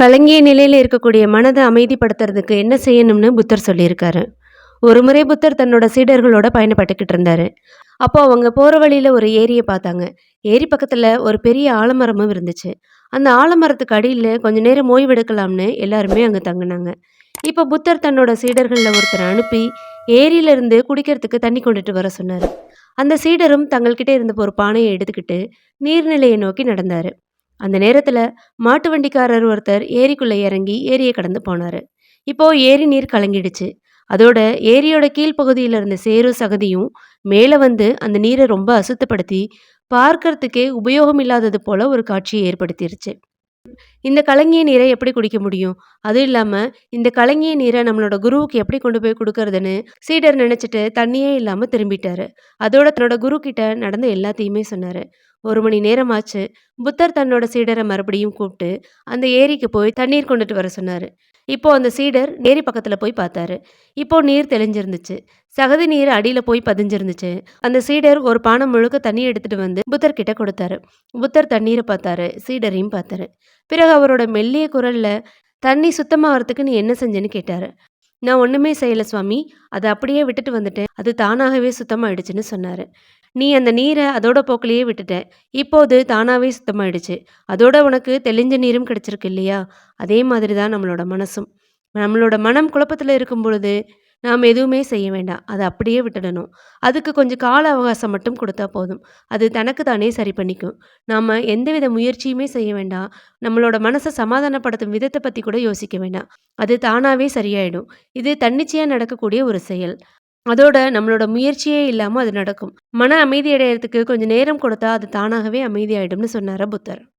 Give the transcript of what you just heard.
கலங்கிய நிலையில் இருக்கக்கூடிய மனதை அமைதிப்படுத்துறதுக்கு என்ன செய்யணும்னு புத்தர் சொல்லியிருக்காரு. ஒரு முறை புத்தர் தன்னோட சீடர்களோட பயணப்பட்டுக்கிட்டு இருந்தாரு. அப்போ அவங்க போகிற வழியில் ஒரு ஏரியை பார்த்தாங்க. ஏரி பக்கத்தில் ஒரு பெரிய ஆலமரமும் இருந்துச்சு. அந்த ஆலமரத்துக்கு அடியில் கொஞ்ச நேரம் ஓய்வெடுக்கலாம்னு எல்லாருமே அங்கே தங்கினாங்க இப்போ புத்தர் தன்னோட சீடர்களில் ஒருத்தரை அனுப்பி, ஏரியிலிருந்து குடிக்கிறதுக்கு தண்ணி கொண்டுட்டு வர சொன்னார் அந்த சீடரும் தங்கள்கிட்ட இருந்த ஒரு பானையை எடுத்துக்கிட்டு நீர்நிலையை நோக்கி நடந்தார் அந்த நேரத்தில் மாட்டு வண்டிக்காரர் ஒருத்தர் ஏரிக்குள்ளே இறங்கி ஏரியை கடந்து போனாரு. இப்போது ஏரி நீர் கலங்கிடுச்சு. அதோட ஏரியோட கீழ் இருந்த சேரும் சகதியும் மேலே வந்து அந்த நீரை ரொம்ப அசுத்தப்படுத்தி பார்க்கறதுக்கே உபயோகம் இல்லாதது போல ஒரு காட்சியை ஏற்படுத்திருச்சு. இந்த கலங்கிய நீரை எப்படி குடிக்க முடியும்? அதுவும் இல்லாமல் இந்த கலங்கிய நீரை நம்மளோட குருவுக்கு எப்படி கொண்டு போய் கொடுக்கறதுன்னு சீடர் நினச்சிட்டு தண்ணியே இல்லாமல் திரும்பிட்டாரு. அதோட தன்னோட குரு கிட்ட நடந்த எல்லாத்தையுமே சொன்னார் ஒரு மணி நேரமாச்சு புத்தர் தன்னோட சீடரை மறுபடியும் கூப்பிட்டு அந்த ஏரிக்கு போய் தண்ணீர் கொண்டுட்டு வர சொன்னாரு. இப்போ அந்த சீடர் ஏரி பக்கத்துல போய் பார்த்தாரு. இப்போ நீர் தெளிஞ்சிருந்துச்சு. சகதி நீர் அடியில போய் பதிஞ்சிருந்துச்சு. அந்த சீடர் ஒரு பானை முழுக்க தண்ணி எடுத்துட்டு வந்து புத்தர் கிட்ட கொடுத்தாரு. புத்தர் தண்ணீரை பார்த்தாரு. சீடரையும் பார்த்தாரு. பிறகு அவரோட மெல்லிய குரல்ல தண்ணி சுத்தமாகறதுக்கு நீ என்ன செஞ்சேன்னு கேட்டாரு. நான் ஒன்றுமே செய்யலை சுவாமி. அதை அப்படியே விட்டுட்டு வந்துட்டேன். அது தானாகவே சுத்தமாயிடுச்சுன்னு சொன்னார் நீ அந்த நீரை அதோட போக்கிலேயே விட்டுட்ட. இப்போது தானாகவே சுத்தமாயிடுச்சு. அதோட உனக்கு தெளிஞ்ச நீரும் கிடைச்சிருக்கு இல்லையா? அதே மாதிரி தான் நம்மளோட மனசும். நம்மளோட மனம் குழப்பத்தில் இருக்கும் பொழுது, நாம் எதுவுமே செய்ய வேண்டாம். அதை அப்படியே விட்டுடணும். அதுக்கு கொஞ்சம் கால அவகாசம் மட்டும் கொடுத்தா போதும். அது தனக்கு தானே சரி பண்ணிக்கும். நாம் எந்தவித முயற்சியுமே செய்ய வேண்டாம். நம்மளோட மனசை சமாதானப்படுத்தும் விதத்தை பற்றி கூட யோசிக்க வேண்டாம். அது தானாகவே சரியாயிடும். இது தன்னிச்சையாக நடக்கக்கூடிய ஒரு செயல். அதோட நம்மளோட முயற்சியே இல்லாமல் அது நடக்கும். மன அமைதி அடையிறதுக்கு கொஞ்சம் நேரம் கொடுத்தா அது தானாகவே அமைதியாயிடும்னு சொன்னாரு புத்தர்.